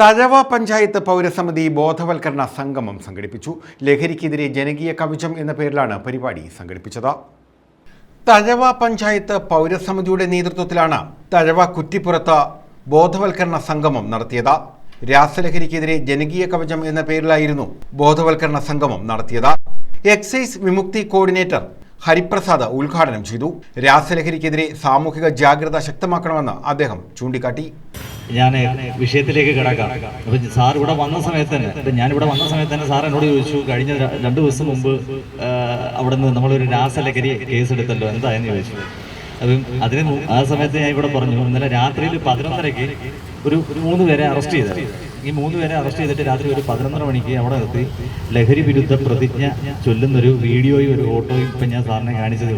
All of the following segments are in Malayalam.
തഴവ പഞ്ചായത്ത് പൗരസമിതി ബോധവൽക്കരണ സംഗമം സംഘടിപ്പിച്ചു. ലഹരിക്കെതിരെ ജനകീയ കവചം എന്ന പേരിലാണ് പരിപാടി സംഘടിപ്പിച്ചത്. തഴവ പഞ്ചായത്ത് പൗരസമിതിയുടെ നേതൃത്വത്തിലാണ് തഴവ കുറ്റിപ്പുറത്ത് ബോധവൽക്കരണ സംഗമം നടത്തിയത്. രാസലഹരിക്കെതിരെ ജനകീയ കവചം എന്ന പേരിലായിരുന്നു ബോധവൽക്കരണ സംഗമം നടത്തിയത്. എക്സൈസ് വിമുക്തി കോർഡിനേറ്റർ ഹരിപ്രസാദ് ഉദ്ഘാടനം ചെയ്തു. രാസലഹരിക്കെതിരെ സാമൂഹിക ജാഗ്രത ശക്തമാക്കണമെന്ന് അദ്ദേഹം ചൂണ്ടിക്കാട്ടി. ഞാൻ വിഷയത്തിലേക്ക് കിടക്കാം. അപ്പൊ സാർ ഇവിടെ വന്ന സമയത്ത് തന്നെ അപ്പൊ ഞാൻ ഇവിടെ വന്ന സമയത്ത് തന്നെ സാർ എന്നോട് ചോദിച്ചു കഴിഞ്ഞ രണ്ടു ദിവസം മുമ്പ് അവിടെ നിന്ന് നമ്മളൊരു രാസലഹരി കേസ് എടുത്തല്ലോ എന്തായെന്ന് ചോദിച്ചു. അപ്പം അതിന് ആ സമയത്ത് ഞാൻ ഇവിടെ പറഞ്ഞു ഇന്നലെ രാത്രിയിൽ പതിനൊന്നരയ്ക്ക് ഒരു മൂന്ന് പേരെ അറസ്റ്റ് ചെയ്തത് ഈ മൂന്ന് പേരെ അറസ്റ്റ് ചെയ്തിട്ട് രാത്രി ഒരു പതിനൊന്നര മണിക്ക് അവിടെ നിർത്തി. ലഹരി വിരുദ്ധ പ്രതിജ്ഞ ചൊല്ലുന്നൊരു വീഡിയോയും ഒരു ഓട്ടോയും ഇപ്പം ഞാൻ സാറിനെ കാണിച്ചത്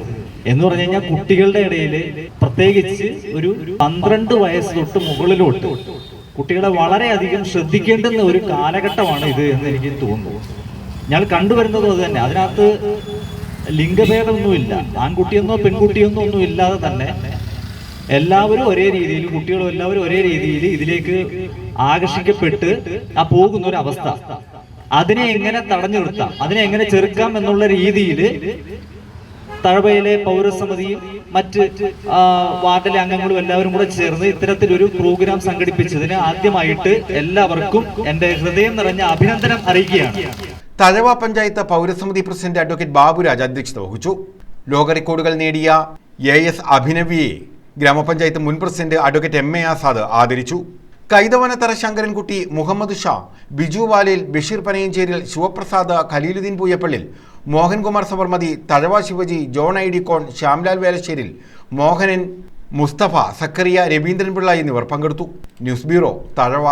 എന്ന് പറഞ്ഞു കഴിഞ്ഞാൽ കുട്ടികളുടെ ഇടയിൽ പ്രത്യേകിച്ച് ഒരു പന്ത്രണ്ട് വയസ്സ് തൊട്ട് മുകളിലോട്ട് കുട്ടികളെ വളരെയധികം ശ്രദ്ധിക്കേണ്ടുന്ന ഒരു കാലഘട്ടമാണ് ഇത് എന്ന് എനിക്ക് തോന്നുന്നു. ഞാൻ കണ്ടുവരുന്നത് അത് തന്നെ. അതിനകത്ത് ലിംഗഭേദമൊന്നുമില്ല. ആൺകുട്ടിയെന്നോ പെൺകുട്ടിയെന്നോ ഒന്നും ഇല്ലാതെ തന്നെ എല്ലാവരും ഒരേ രീതിയിൽ കുട്ടികളും എല്ലാവരും ഒരേ രീതിയിൽ ഇതിലേക്ക് ആകർഷിക്കപ്പെട്ട് ആ പോകുന്ന ഒരു അവസ്ഥ അതിനെ എങ്ങനെ തടഞ്ഞു നിർത്താം അതിനെ എങ്ങനെ ചെറുക്കാം എന്നുള്ള രീതിയിൽ തഴവയിലെ പൗരസമിതിയും മറ്റ് വാർഡിലെ അംഗങ്ങളും എല്ലാവരും കൂടെ ചേർന്ന് ഇത്തരത്തിലൊരു പ്രോഗ്രാം സംഘടിപ്പിച്ചതിന് ആദ്യമായിട്ട് എല്ലാവർക്കും എന്റെ ഹൃദയം നിറഞ്ഞ അഭിനന്ദനം അറിയിക്കുകയാണ്. തഴവ പഞ്ചായത്ത് പൗരസമിതി പ്രസിഡന്റ് അഡ്വക്കേറ്റ് ബാബുരാജ് അധ്യക്ഷത വഹിച്ചു. ലോക റെക്കോർഡുകൾ നേടിയ എ എസ് അഭിനവിയെ ഗ്രാമപഞ്ചായത്ത് മുൻ president advocate M A Azad ആദരിച്ചു. Kaithavanathara Sankarankutty Muhammad Shah Biju Valil Basheer Panayancheril Sivaprasad Khaleeluddin Pooyappallil Mohankumar Sabarmati Thazhava Shivaji John I D കോൺ ശ്യാംലാൽ വേലശ്ശേരിൽ മോഹനൻ മുസ്തഫ സക്കറിയ രവീന്ദ്രൻപിള്ള എന്നിവർ പങ്കെടുത്തു. News bureau Thazhava.